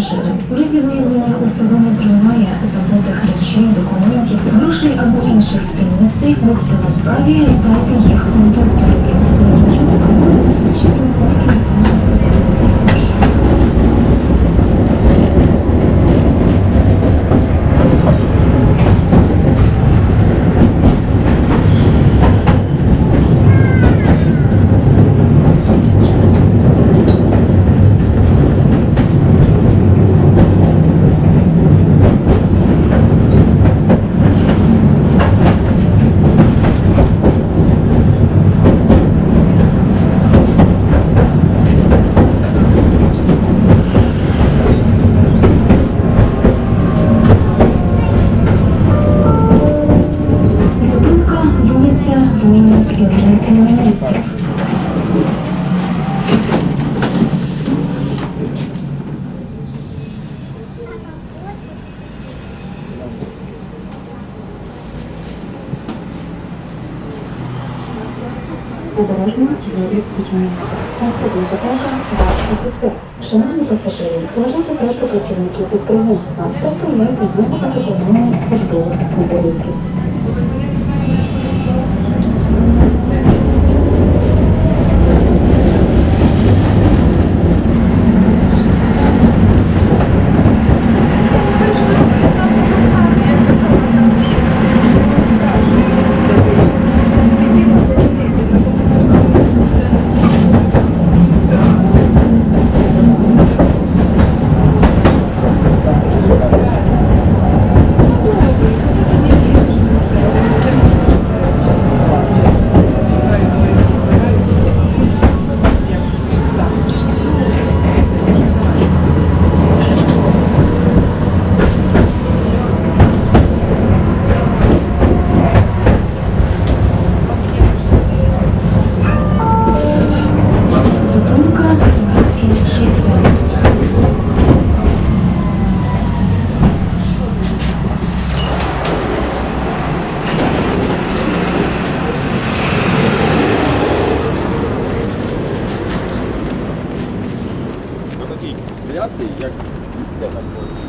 пасажирам. Визвілення особливо тримає забутих речей, документів, грошей або інших цінностей, будьте ласкаві, здайте їх контакту. Обережно двері відчиняються. Наступна потежа ваша безпека. Шановні пасажири, вважайте проти працівників підприємства, тобто ми піднімемо виконання службових обов'язків. Клятий, як місце знаходиться.